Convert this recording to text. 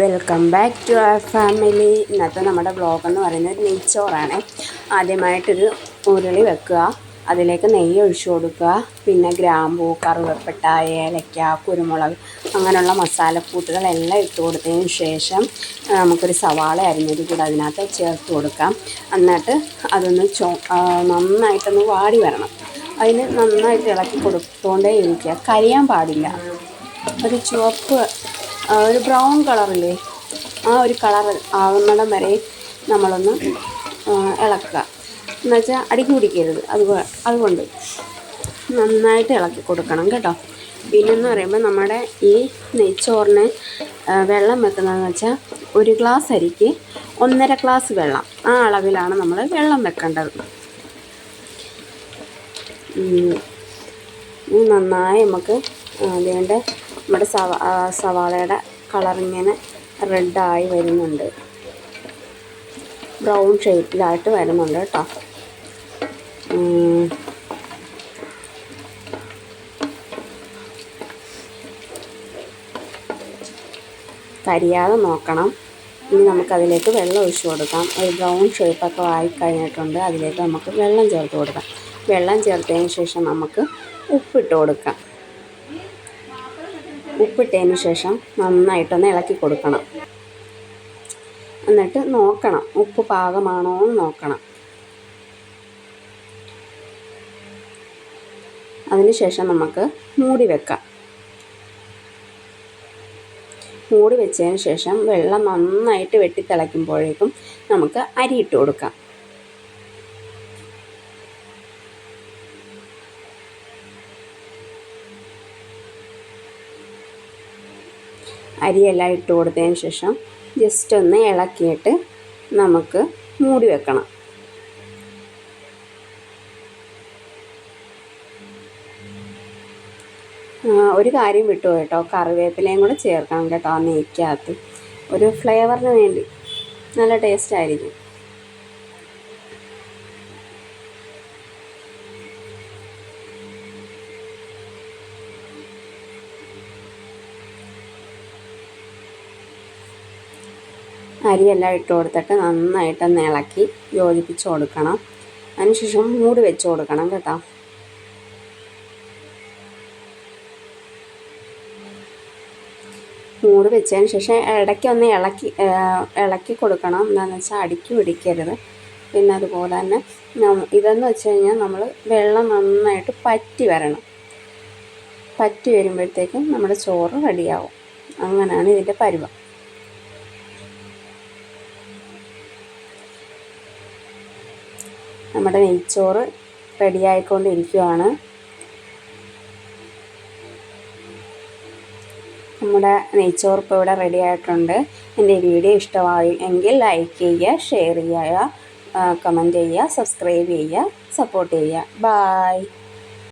Welcome back to our family ഇന്നത്തെ നമ്മുടെ blog എന്ന് പറയുന്നത് നെയ്ച്ചോറാണ്. ആദ്യമായിട്ടൊരു ഉരുളി വെക്കുക. അതിലേക്ക് നെയ്യ് ഒഴിച്ചു കൊടുക്കുക. പിന്നെ ഗ്രാമ്പൂ കറുവപ്പട്ട ഏലക്ക കുരുമുളക് അങ്ങനെയുള്ള മസാലക്കൂട്ടുകളെല്ലാം ഇട്ട് കൊടുത്തതിന് ശേഷം നമുക്കൊരു സവാള അരിഞ്ഞത് കൂടെ അതിനകത്ത് ചേർത്ത് കൊടുക്കാം. എന്നിട്ട് അതൊന്ന് ചോ നന്നായിട്ടൊന്ന് വാടി വരണം. അതിന് നന്നായിട്ട് ഇളക്കി കൊടുത്തുകൊണ്ടേ ഇരിക്കുക. കരിയാൻ പാടില്ല. ഒരു ചുവപ്പ് ഒരു ബ്രൗൺ കളറില്ലേ? ആ ഒരു കളർ ആവുന്നിടം വരെ നമ്മളൊന്ന് ഇളക്കുക. എന്നുവെച്ചാൽ അടിക്ക് പിടിക്കരുത് അത് അതുകൊണ്ട് നന്നായിട്ട് ഇളക്കി കൊടുക്കണം കേട്ടോ. പിന്നെന്ന് പറയുമ്പോൾ നമ്മുടെ ഈ നെയ്ച്ചോറിന് വെള്ളം വെക്കുന്നതെന്ന് വെച്ചാൽ ഒരു ഗ്ലാസ് അരിക്ക് ഒന്നര ഗ്ലാസ് വെള്ളം. ആ അളവിലാണ് നമ്മൾ വെള്ളം വെക്കേണ്ടത്. നന്നായി നമുക്ക് അതുകൊണ്ട് നമ്മുടെ സവ സവാളയുടെ കളറിങ്ങനെ റെഡായി വരുന്നുണ്ട്. ബ്രൗൺ ഷേപ്പിലായിട്ട് വരുന്നുണ്ട് കേട്ടോ. കരിയാതെ നോക്കണം. ഇനി നമുക്കതിലേക്ക് വെള്ളം ഒഴിച്ചു കൊടുക്കാം. ഒരു ബ്രൗൺ ഷേപ്പൊക്കെ ആയി കഴിഞ്ഞിട്ടുണ്ട്. അതിലേക്ക് നമുക്ക് വെള്ളം ചേർത്ത് കൊടുക്കാം. വെള്ളം ചേർത്തതിന് ശേഷം നമുക്ക് ഉപ്പിട്ട് കൊടുക്കാം. ഉപ്പിട്ടതിന് ശേഷം നന്നായിട്ടൊന്ന് ഇളക്കി കൊടുക്കണം. എന്നിട്ട് നോക്കണം ഉപ്പ് പാകമാണോ എന്ന് നോക്കണം. അതിനുശേഷം നമുക്ക് മൂടി വെക്കാം. മൂടി വെച്ചതിന് ശേഷം വെള്ളം നന്നായിട്ട് വെട്ടിത്തിളയ്ക്കുമ്പോഴേക്കും നമുക്ക് അരി കൊടുക്കാം. അരിയെല്ലാം ഇട്ട് കൊടുത്തതിന് ശേഷം ജസ്റ്റ് ഒന്ന് ഇളക്കിയിട്ട് നമുക്ക് മൂടി വെക്കണം. ഒരു കാര്യം വിട്ടു കേട്ടോ. കറിവേപ്പിലയും കൂടെ ചേർക്കണം കേട്ടോ ആ നെയ്ക്കകത്ത്. ഒരു ഫ്ലേവറിന് വേണ്ടി. നല്ല ടേസ്റ്റ് ആയിരിക്കും. അരിയെല്ലാം ഇട്ട് കൊടുത്തിട്ട് നന്നായിട്ട് ഇളക്കി യോജിപ്പിച്ച് കൊടുക്കണം. അതിനുശേഷം മൂടി വെച്ച് കൊടുക്കണം കേട്ടോ. മൂടി വെച്ചതിന് ശേഷം ഇടയ്ക്ക് ഒന്ന് ഇളക്കി ഇളക്കി കൊടുക്കണം. എന്താണെന്ന് വെച്ചാൽ അടുക്കി പിടിക്കരുത്. പിന്നെ അതുപോലെ തന്നെ ഇതെന്ന് വെച്ച് കഴിഞ്ഞാൽ നമ്മൾ വെള്ളം നന്നായിട്ട് പറ്റി വരണം. പറ്റി വരുമ്പോഴത്തേക്കും നമ്മുടെ ചോറ് റെഡിയാവും അങ്ങനെയാണ് ഇതിന്റെ പരുവം. നമ്മുടെ നെയ്ച്ചോറ് റെഡിയായിക്കൊണ്ടിരിക്കുവാണ് നമ്മുടെ നെയ്ച്ചോറ് ഇപ്പോൾ ഇവിടെ റെഡി ആയിട്ടുണ്ട്. എന്റെ വീഡിയോ ഇഷ്ടമായി എങ്കിൽ ലൈക്ക് ചെയ്യുക ഷെയർ ചെയ്യുക കമന്റ് ചെയ്യുക സബ്സ്ക്രൈബ് ചെയ്യുക സപ്പോർട്ട് ചെയ്യുക. ബായ്